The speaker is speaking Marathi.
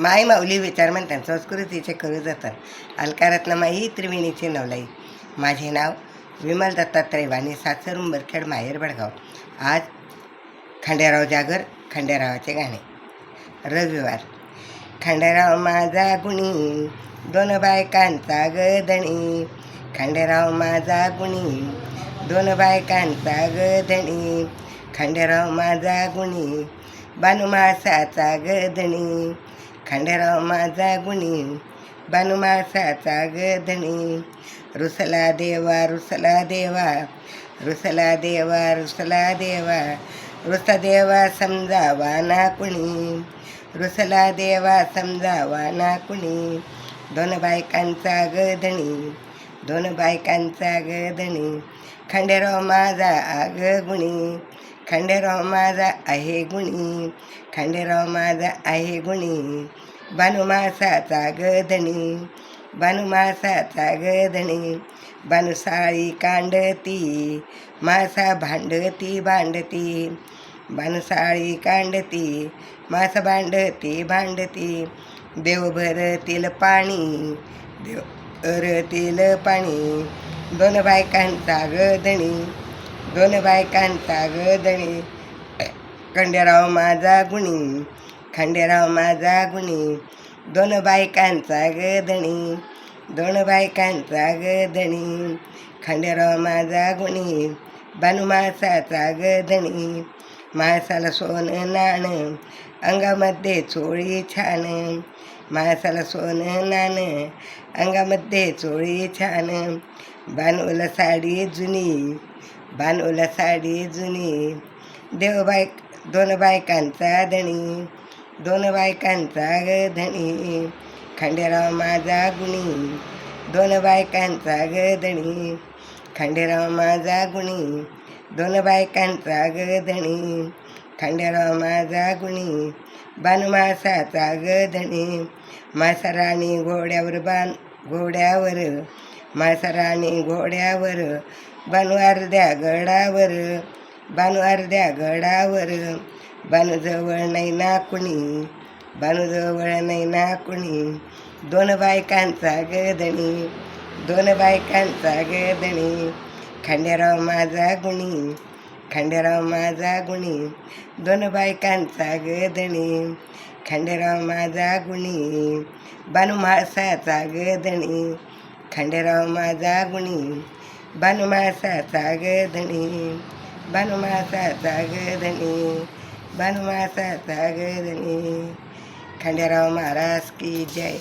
माय माऊली विचार म्हणतात संस्कृतीचे करू जतन अलकारातनं माई त्रिवेणीचे नवलाई. माझे नाव विमल दत्तात्रय वाणी सासर उंबरखेड माहेर बडगाव. आज खंडेराव जागर खंडेरावाचे गाणे. रविवार. खंडेराव माझा गुणी दोन बायकांचा गदणी. खंडेराव माझा गुणी दोन बायकांचा गदणी. खंडेराव माझा गुणी बानुमासाचा गदणी. खंडेराव माझा गुणी बानुमासाचा गधणी रुसला देवा रुसला देवा रुसला देवा रुसला देवा. रुस देवा समजावा ना कुणी. रुसला देवा समजावा ना कुणी. दोन बायकांचा गधणी दोन बायकांचा गधणी खंडेराव माझा आग गुणी. खंडेराव माझा आहे गुणी खंडेराव माझा आहे गुणी. भानुमासाचा गधणी भानुमासाचा गधणी भानुसाळी कांडती मासा भांडती भांडती. भानुसाळी कांडती मास भांडती भांडती. देव भरतील पाणी देव भरतील पाणी. दोन बायकांचा गधणी दोन बायकांचा गधणी खंडेराव माझा गुणी खंडेराव माझा गुणी. दोन बायकांचा गदणी दोन बायकांचा गदणी खंडेराव माझा गुणी बानुमासाचा गदणी मासाला सोनं नाणं अंगामध्ये चोळी छान मासाला सोनं नाणं अंगामध्ये चोळी छान बानूला साडी जुनी बानूला साडी जुनी. देव बायक दोन बायकांचा धणी दोन बायकांचा ग धणी खंडेराव माझा गुणी. दोन बायकांचा ग धणी खंडेराव माझा गुणी. दोन बायकांचा ग धणी खंडेराव माझा गुणी. बानमासाचा ग धणी मासराणी घोड्यावर बान घोड्यावर. मासराणी घोड्यावर बानू अर्ध्या गडावर बानू अर्ध्या गडावर बानूजवळ नाही ना कुणी बानूजवळ नाही ना कुणी. दोन बायकांचा गदणी दोन बायकांचा गदणी. खंडेराव माझा गुणी खंडेराव माझा गुणी. दोन बायकांचा गदणी खंडेराव माझा गुणी. बानू मासाचा गदणी खंडेराव माझा गुणी. बानू मासाचा गदणी बानू मासाचा गदणी खंडेराव महाराज की जय।